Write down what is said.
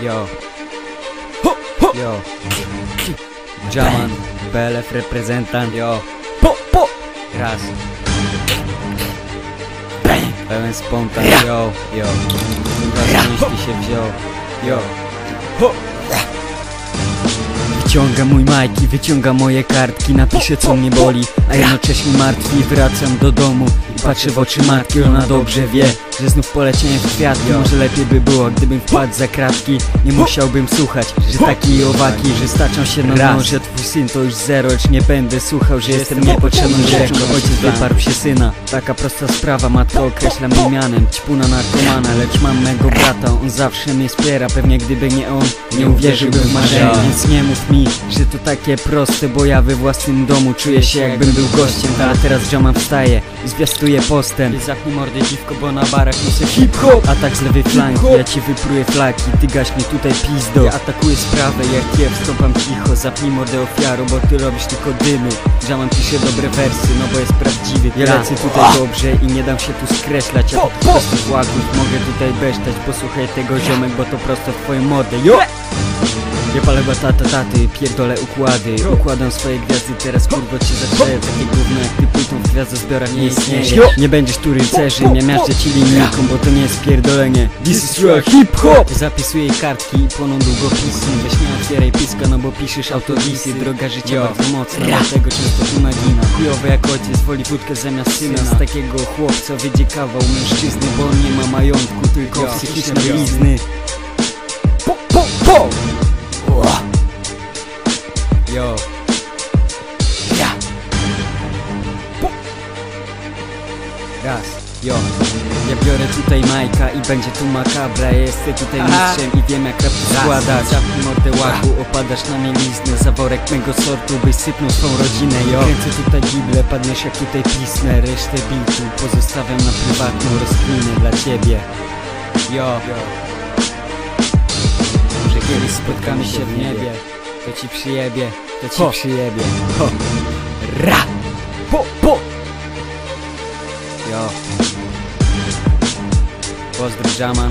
Yo. Ho, ho. Yo. Jaman, BLF reprezentant, yo. Po, po. Raz. Pełen spontan, yo, yo. Kurwa, z myśli się wziął, yo. Ho. Wyciąga mój majki, wyciąga moje kartki Napiszę co mnie boli, a jednocześnie martwi Wracam do domu i patrzę w oczy matki Ona dobrze wie, że znów poleciałem w kwiatki Może lepiej by było, gdybym wpadł za kratki Nie musiałbym słuchać, że takie owaki Że staczą się na nos, że twój syn to już zero Lecz nie będę słuchał, że jestem niepotrzebną rzeczą Ojciec wyparł się syna, taka prosta sprawa Matka określa mnie mianem, ćpuna narkomana Lecz mam mego brata, on zawsze mnie wspiera Pewnie gdyby nie on, nie uwierzyłbym w marzenia Więc nie mów mi, że to takie proste Bo ja we własnym domu czuję się jakbym był gościem. A teraz Jaman wstaje i zwiastuje postęp. Ty zapnij mordę dziwko, bo na barach niosę hip-hop Atak z lewej flanki, ja ci wypruję flaki Ty gaś mnie tutaj pizdo. Ja atakuję sprawę, jak ja wstąpam cicho. Zapnij mordę ofiarą, bo ty robisz tylko dymy. Jaman pisze dobre wersy, no bo jest prawdziwy. Ja. Lecę tutaj dobrze i nie dam się tu skreślać. Ja po prostu mogę tutaj besztać. Posłuchaj tego ziomek, bo to prosto w twoją mordę. Jo! Ja palę batata taty, pierdolę układy. Układam swoje gwiazdy, teraz kurwa cię zaczęły Takie gówno jak ty płytą w gwiazdozbiorach nie istnieje Nie będziesz tu rycerzem, ja miażdżę ci linijką Bo to nie jest pierdolenie. This is true hip-hop. Zapisuję kartki i płoną długopisy. Weź nie otwieraj piska, no bo piszesz autodisy Droga życia bardzo mocna, dlatego często tu nagina. Chujowy jak ojciec, woli wódkę zamiast syna. Z takiego chłopca wyjdzie kawał mężczyzny Bo nie ma majątku, tylko psychiczne blizny. Po, po, po! Raz. Yo. Ja biorę tutaj Majka i będzie tu makabra Ja jestem tutaj mistrzem i wiem jak rap składać Zapnij mordę łaku, opadasz na mieliznę Zaworek mego sortu, byś sypnął swą rodzinę Yo. Kręcę tutaj gible, padniesz jak tutaj pisnę Resztę bitu pozostawiam na prywatną rozkminę dla ciebie Yo. Może kiedyś spotkamy się w niebie To ci przyjebie, to ci Ho. przyjebie Ho. Ra! Po, po! pijama.